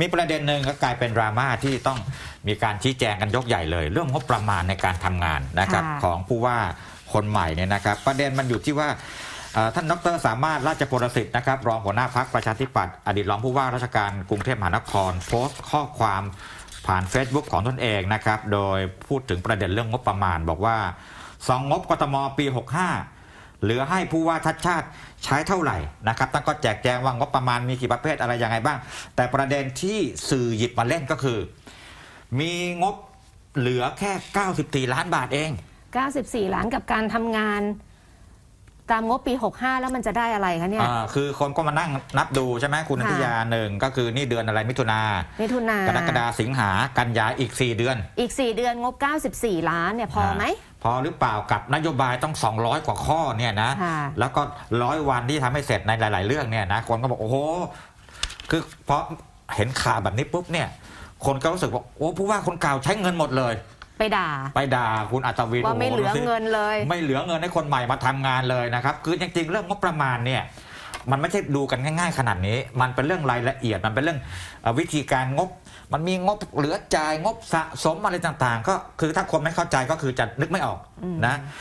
มีประเด็นหนึ่งก็กลายเป็นดราม่าที่ต้องมีการชี้แจงกันยกใหญ่เลย เรื่องงบประมาณในการทำงานนะครับค่ะ ของผู้ว่าคนใหม่เนี่ยนะครับ ประเด็นมันอยู่ที่ว่าเอ่อท่านดรสามารถราชพลสิทธิ์นะครับรองหัวหน้าพักประชาธิปัตย์อดีตรองผู้ว่าราชการกรุงเทพมหานคร โพสต์ข้อความผ่าน Facebook ของตนเองนะครับ โดยพูดถึงประเด็นเรื่องงบประมาณ บอกว่าสองงบกทมปี 65 เหลือให้ผู้ว่าชัดชาติใช้เท่าไหร่นะครับต้องก็แจกแจงว่างบประมาณมีกี่ประเภทอะไรยังไงบ้าง แต่ประเด็นที่สื่อหยิบมาเล่นก็คือ มีงบเหลือแค่ 94 ล้านบาทเอง 94 ล้านกับการทำงาน ตามงบปี 65 แล้วมันจะได้อะไรคะเนี่ย อ่าคือคนก็มานั่งนับดูใช่ไหมคุณนัค่ะนทิยาหนึ่งก็คือนี่เดือนอะไรมิถุนามิถุนากรกฎาสิงหากันยาอีก 4 เดือนอีก 4 เดือนงบ 94 ล้านเนี่ยพอไหมพอหรือเปล่ากับนโยบายต้อง 200 กว่าข้อเนี่ยนะ ค่ะ แล้วก็ร้อยวันที่ทำให้เสร็จในหลาย ๆ เรื่องเนี่ยนะคนก็บอกโอ้โหคือพอเห็นข่าวแบบนี้ปุ๊บเนี่ย คนก็รู้สึกว่าโอ้ผู้ว่าคนเก่าใช้เงินหมดเลย ไปด่า ไปด่าคุณอัตวินว่าไม่โโเหลือดูสิเงินเลย ไม่เหลือเงินให้คนใหม่มาทำงานเลยนะครับ คือจริงๆเรื่องงบประมาณเนี่ยมันไม่ใช่ดูกันง่าย ๆ ขนาดนี้ มันเป็นเรื่องรายละเอียด มันเป็นเรื่องเอ่อวิธีการงบ มันมีงบเหลือจ่ายงบสะสมอะไรต่างๆ ก็คือถ้าคนไม่เข้าใจก็คือจะนึกไม่ออกอืมนะ